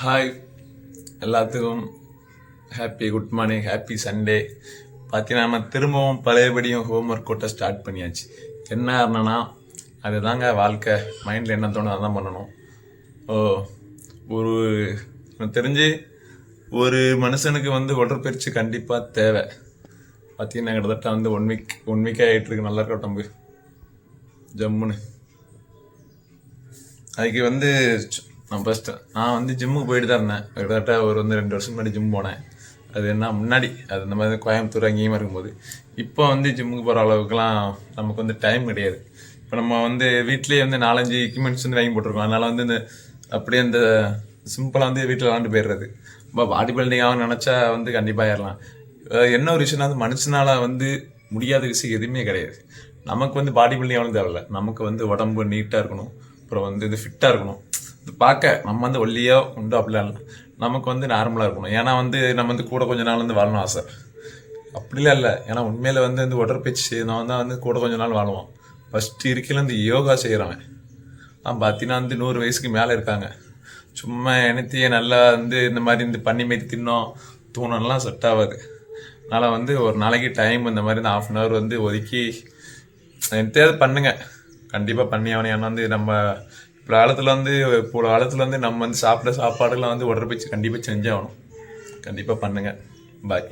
Hi எல்லாத்துக்கும் happy good morning happy Sunday பார்த்தீங்கன்னா நம்ம திரும்பவும் பழையபடியும் ஹோம் ஒர்க் கொட்ட ஸ்டார்ட் பண்ணியாச்சு. என்ன ஆரணனா அதுதாங்க வாழ்க்கை. மைண்டில் என்ன தோணும் அதான் பண்ணணும். ஓ ஒரு எனக்கு தெரிஞ்சு ஒரு மனுஷனுக்கு வந்து உடற்பயிற்சி கண்டிப்பாக தேவை. பார்த்தீங்கன்னா கிட்டத்தட்ட வந்து ஒன் வீக் ஒன் வீக்காக ஆகிட்டு இருக்கு. நல்லா இருக்க உடம்பு ஜம்முன்னு. அதுக்கு வந்து நான் ஃபஸ்ட்டு நான் வந்து ஜிம்முக்கு போயிட்டு தான் இருந்தேன். கிட்டத்தட்ட ஒரு வந்து ரெண்டு வருஷம் முன்னாடி ஜிம் போனேன். அது என்ன முன்னாடி. அது இந்த மாதிரி கோயம்புத்தூர் அங்கேயும் இருக்கும்போது. இப்போ வந்து ஜிம்முக்கு போகிற அளவுக்குலாம் நமக்கு வந்து டைம் கிடையாது. இப்போ நம்ம வந்து வீட்லேயே வந்து நாலஞ்சு எக்யூப்மெண்ட்ஸ் வந்து வாங்கி போட்டிருக்கோம். அதனால் வந்து இந்த அப்படியே அந்த சிம்பிளாக வந்து வீட்டில் விளாண்டு போயிடுறது. இப்போ பாடி பில்டிங் ஆகணும்னு நினச்சா வந்து கண்டிப்பாக ஏறலாம். என்ன ஒரு விஷயம்னா வந்து மனுஷனால் வந்து முடியாத விஷயம் எதுவுமே கிடையாது. நமக்கு வந்து பாடி பில்டிங் ஆகணும் தேவையில்ல. நமக்கு வந்து உடம்பு நீட்டாக இருக்கணும். அப்புறம் வந்து இது ஃபிட்டாக இருக்கணும். பார்க்க நம்ம வந்து ஒல்லியோ உண்டு அப்படிலாம் இல்லை. நமக்கு வந்து நார்மலாக இருக்கணும். ஏன்னா வந்து நம்ம வந்து கூட கொஞ்ச நாள் வந்து வாழணும் ஆசை. அப்படிலாம் இல்லை. ஏன்னா உண்மையில் வந்து இந்த உடற்பயிற்சி செய்யணும் தான் வந்து கூட கொஞ்ச நாள் வாழுவோம். ஃபஸ்ட்டு இருக்கையில் வந்து யோகா செய்கிறவன் நான் பார்த்தீங்கன்னா வந்து நூறு வயசுக்கு மேலே இருக்காங்க. சும்மா எனத்தையே நல்லா வந்து இந்த மாதிரி இந்த பண்ணி மாரி தின்னோம் தூணம்லாம் செட் ஆகாது அதனால் வந்து ஒரு நாளைக்கு டைம் இந்த மாதிரி இந்த ஆஃப் அன் ஹவர் வந்து ஒதுக்கி எனத்தையாவது பண்ணுங்க. கண்டிப்பாக பண்ணி ஆகணும் ஏன்னா வந்து நம்ம இப்போ காலத்தில் வந்து இப்போ காலத்தில் வந்து நம்ம வந்து சாப்பிட்ற சாப்பாடுலாம் வந்து உடற்பயிற்சி கண்டிப்பாக செஞ்சாகணும். கண்டிப்பாக பண்ணுங்கள் பாய்